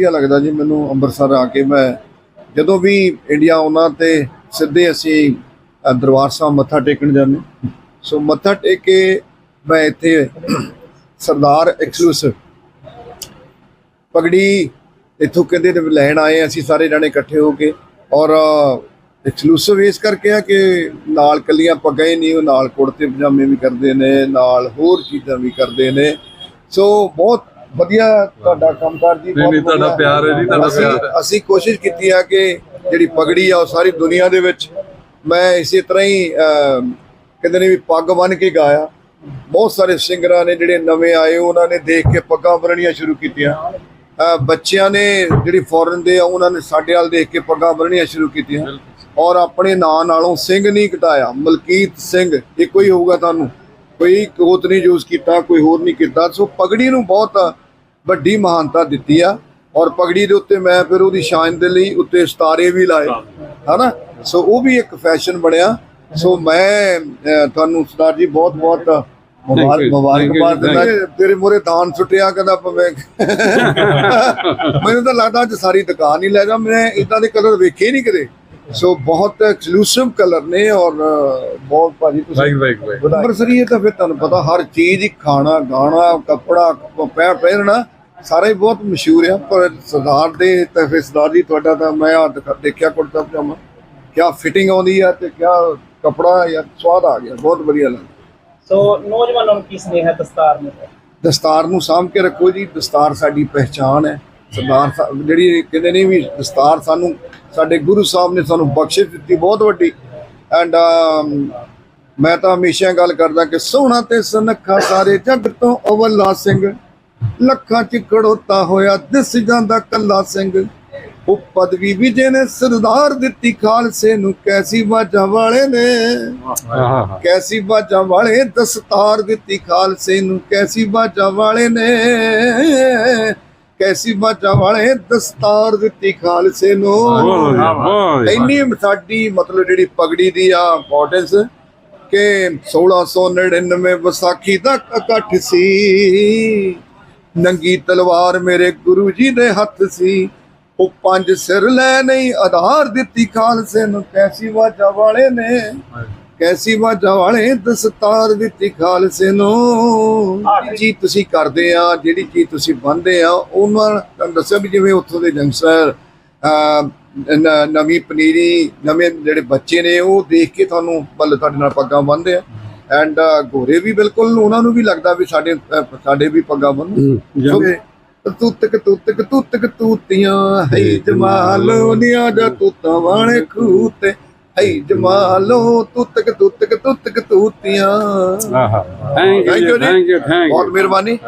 ਵਧੀਆ ਲੱਗਦਾ ਜੀ, ਮੈਨੂੰ ਅੰਮ੍ਰਿਤਸਰ ਆ ਕੇ ਮੈਂ ਜਦੋਂ ਵੀ ਇੰਡੀਆ ਆਉਣਾ ਤੇ ਸਿੱਧੇ ਅਸੀਂ ਦਰਬਾਰ ਸਾਹਿਬ ਮੱਥਾ ਟੇਕਣ ਜਾਂਦੇ ਸੋ ਮੱਥਾ ਟੇਕ ਕੇ ਮੈਂ ਇੱਥੇ ਸਰਦਾਰ ਐਕਸਕਲੂਸਿਵ ਪਗੜੀ ਇੱਥੋਂ ਕਹਿੰਦੇ ਤੇ ਲੈਣ ਆਏ ਅਸੀਂ ਸਾਰੇ ਜਾਣੇ ਇਕੱਠੇ ਹੋ ਕੇ। ਔਰ ਐਕਸਕਲੂਸਿਵ ਇਸ ਕਰਕੇ ਆ ਕਿ ਨਾਲ ਕੱਲੀਆਂ ਪੱਗਾਂ ਹੀ ਨਹੀਂ, ਉਹ ਨਾਲ ਕੁੜਤੇ ਪਜਾਮੇ ਵੀ ਕਰਦੇ ਨੇ, ਨਾਲ ਹੋਰ ਚੀਜ਼ਾਂ ਵੀ ਕਰਦੇ ਨੇ। ਸੋ ਬਹੁਤ ਵਧੀਆ ਤੁਹਾਡਾ ਕੰਮਕਾਰ ਜੀ ਨਹੀਂ, ਨਹੀਂ, ਤੁਹਾਡਾ। ਪਿਆਰ ਹੈ ਜੀ, ਤੁਹਾਡਾ ਪਿਆਰ ਹੈ। ਅਸੀਂ ਕੋਸ਼ਿਸ਼ ਕੀਤੀ ਆ ਕਿ ਜਿਹੜੀ ਪਗੜੀ ਆ ਉਹ ਸਾਰੀ ਦੁਨੀਆ ਦੇ ਵਿੱਚ ਮੈਂ ਇਸੇ ਤਰ੍ਹਾਂ ਹੀ ਕਹਿੰਦੇ ਨੇ ਵੀ ਪੱਗ ਬੰਨ ਕੇ ਗਾਇਆ। ਬਹੁਤ ਸਾਰੇ ਸਿੰਗਰਾਂ ਨੇ ਜਿਹੜੇ ਨਵੇਂ ਆਏ ਉਹਨਾਂ ਨੇ ਦੇਖ ਕੇ ਪੱਗਾਂ ਬੰਨਣੀਆਂ ਸ਼ੁਰੂ ਕੀਤੀਆਂ। ਬੱਚਿਆਂ ਨੇ ਜਿਹੜੀ ਫੋਰਨ ਦੇ ਆ ਉਹਨਾਂ ਨੇ ਸਾਡੇ ਵੱਲ ਦੇਖ ਕੇ ਪੱਗਾਂ ਬੰਨਣੀਆਂ ਸ਼ੁਰੂ ਕੀਤੀਆਂ। ਔਰ ਆਪਣੇ ਨਾਂ ਨਾਲੋਂ ਸਿੰਘ ਨਹੀਂ ਘਟਾਇਆ। ਮਲਕੀਤ ਸਿੰਘ ਇੱਕੋ ਹੀ ਹੋਊਗਾ ਤੁਹਾਨੂੰ। ਕੋਈ ਕੋਤ ਨਹੀਂ ਯੂਜ਼ ਕੀਤਾ ਕੋਈ ਹੋਰ ਨਹੀਂ ਕੀਤਾ। ਸੋ ਪਗੜੀ ਨੂੰ ਬਹੁਤ ਵੱਡੀ ਮਹਾਨਤਾ ਦਿੱਤੀ ਆ ਔਰ ਪਗੜੀ ਦੇ ਉੱਤੇ ਮੈਂ ਫਿਰ ਉਹਦੀ ਸ਼ਾਨ ਦੇ ਲਈ ਉੱਤੇ ਸਤਾਰੇ ਵੀ ਲਾਏ ਹਨਾ? ਸੋ ਉਹ ਵੀ ਇੱਕ ਫੈਸ਼ਨ ਬਣਿਆ। ਸੋ ਮੈਂ ਤੁਹਾਨੂੰ ਸਰਦਾਰ ਜੀ ਬਹੁਤ ਬਹੁਤ ਮੁਬਾਰਕ ਮੁਬਾਰਕਬਾਦ ਦਿੰਦਾ। ਤੇਰੇ ਮੂਹਰੇ ਦਾਨ ਸੁੱਟਿਆ ਕਹਿੰਦਾ ਪਵੇ ਮੈਨੂੰ ਤਾਂ ਲੱਗਦਾ ਅੱਜ ਸਾਰੀ ਦੁਕਾਨ ਹੀ ਲੈ ਜਾ। ਮੈਂ ਇਦਾਂ ਦੇ ਕਲਰ ਵੇਖੇ ਨਹੀਂ ਕਦੇ। ਸੋ ਬਹੁਤ ਐਕਸਕਲੂਸਿਵ ਕਲਰ ਨੇ ਔਰ ਬਹੁਤ ਭਾਜੀ ਤੁਸੀਂ ਵਾਹਿਗੁਰੂ ਵਾਹਿਗੁਰੂ ਅੰਮ੍ਰਿਤਸਰੀ ਤਾਂ ਫਿਰ ਤੁਹਾਨੂੰ ਪਤਾ ਹਰ ਚੀਜ਼ ਹੀ ਖਾਣਾ ਗਾਣਾ ਕੱਪੜਾ ਪੈ ਪਹਿਨਣਾ ਸਾਰਾ ਹੀ ਬਹੁਤ ਮਸ਼ਹੂਰ ਆ ਪਰ ਸਰਦਾਰ ਦੇ ਤੇ ਫਿਰ ਸਰਦਾਰ ਜੀ ਤੁਹਾਡਾ ਤਾਂ ਮੈਂ ਆ ਦੇਖਿਆ ਕੁੜਤਾ ਪਜਾਮਾ। ਕਿਆ ਫਿਟਿੰਗ ਆਉਂਦੀ ਆ ਤੇ ਕਿਆ ਕਪੜਾ ਯਾਰ ਸਵਾਦ ਆ ਗਿਆ ਬਹੁਤ ਵਧੀਆ ਲੱਗਦਾ। ਸੋ ਨੌਜਵਾਨਾਂ ਨੂੰ ਕੀ ਸੁਨੇਹਾ ਦਸਤਾਰ ਨੂੰ? ਦਸਤਾਰ ਨੂੰ ਸਾਂਭ ਕੇ ਰੱਖੋ ਜੀ ਦਸਤਾਰ ਸਾਡੀ ਪਹਿਚਾਨ ਹੈ। ਸਰਦਾਰ ਸਾਹਿਬ ਜਿਹੜੀ ਕਹਿੰਦੇ ਨੇ ਵੀ ਦਸਤਾਰ ਸਾਨੂੰ, ਸਾਡੇ ਗੁਰੂ ਸਾਹਿਬ ਨੇ ਸਾਨੂੰ ਬਖਸ਼ਿਸ਼ ਦਿੱਤੀ, ਬਹੁਤ ਵੱਡੀ। ਐਂਡ um, ਮੈਂ ਤਾਂ ਹਮੇਸ਼ਾ ਗੱਲ ਕਰਦਾ ਕਿ ਸੋਹਣਾ ਤੇ ਸੁਨੱਖਾ ਸਾਰੇ ਜੱਗ ਤੋਂ ਅਵਲਾ ਸਿੰਘ। ਲੱਖਾਂ ਚ ਖੜੋਤਾ ਹੋਇਆ ਦਿਸ ਜਾਂਦਾ ਕੱਲਾ ਸਿੰਘ। ਉਹ ਪਦਵੀ ਵਿਜੇ ਨੇ ਸਰਦਾਰ ਦਿੱਤੀ ਖਾਲਸੇ ਨੂੰ, ਕੈਸੀ ਬਾਜਾਂ ਵਾਲੇ ਨੇ। ਕੈਸੀ ਬਾਜਾਂ ਵਾਲੇ ਦਸਤਾਰ ਦਿੱਤੀ ਖਾਲਸੇ ਨੂੰ, ਕੈਸੀ ਬਾਜਾਂ ਵਾਲੇ ਨੇ। ਕੈਸੀ ਬਾਜਾਂ ਵਾਲੇ ਦਸਤਾਰ ਦਿੱਤੀ ਖਾਲਸੇ ਨੂੰ। ਇੰਨੀ ਸਾਡੀ ਮਤਲਬ ਜਿਹੜੀ ਪਗੜੀ ਦੀ ਆ ਇੰਪੋਰਟੈਂਸ ਕਿ 1699 ਵਿਸਾਖੀ ਦਾ ਇਕੱਠ ਸੀ। ਨੰਗੀ ਤਲਵਾਰ ਮੇਰੇ ਗੁਰੂ ਜੀ ਦੇ ਹੱਥ ਸੀ। ਉਹ ਪੰਜ ਸਿਰ ਲੈ ਨਹੀਂ ਆਧਾਰ ਦਿੱਤੀ ਖਾਲਸੇ ਨੂੰ। ਕੈਸੀ ਬਾਜਾਂ ਵਾਲੇ ਨੇ। ਕੈਸੀ ਬਾਜਾਂ ਵਾਲੇ ਦਸਤਾਰ ਦਿੱਤੀ ਖਾਲਸੇ ਨੂੰ। ਚੀਜ਼ ਤੁਸੀਂ ਕਰਦੇ ਆ ਜਿਹੜੀ ਚੀਜ਼ ਤੁਸੀਂ ਬੰਦੇ ਆ ਉਹਨਾਂ ਤੁਹਾਨੂੰ ਦੱਸਿਆ ਵੀ ਜਿਵੇਂ ਉੱਥੋਂ ਦੇ ਨ- ਨਵੀਂ ਪਨੀਰੀ ਨਵੇਂ ਜਿਹੜੇ ਬੱਚੇ ਨੇ ਉਹ ਦੇਖ ਕੇ ਤੁਹਾਨੂੰ ਬੱਲ ਤੁਹਾਡੇ ਨਾਲ ਪੱਗਾਂ ਬੰਨਦੇ ਆ। ਐਂਡ ਗੋਰੇ ਵੀ ਬਿਲਕੁਲ ਉਹਨਾਂ ਨੂੰ ਵੀ ਲੱਗਦਾ ਵੀ ਸਾਡੇ ਸਾਡੇ ਵੀ ਪੱਗਾਂ ਬੰਨ ਤੁੱਤਕ ਤੁੱਤਕ ਤੁੱਤਕ ਤੂਤੀਆਂ ਹੈ ਜਮਾਲੋ ਨੀਆਂ ਦਾ ਤੂਤਾਂ ਵਾਲੇ ਖੂਤੇ। ਹੈ ਜਮਾਲੋ ਤੁੱਤਕ ਤੁੱਤਕ ਤੁੱਤਕ ਤੂਤੀਆਂ। ਆਹਾ। Thank you. ਥੈਂਕ ਯੂ ਬਹੁਤ ਮਿਹਰਬਾਨੀ।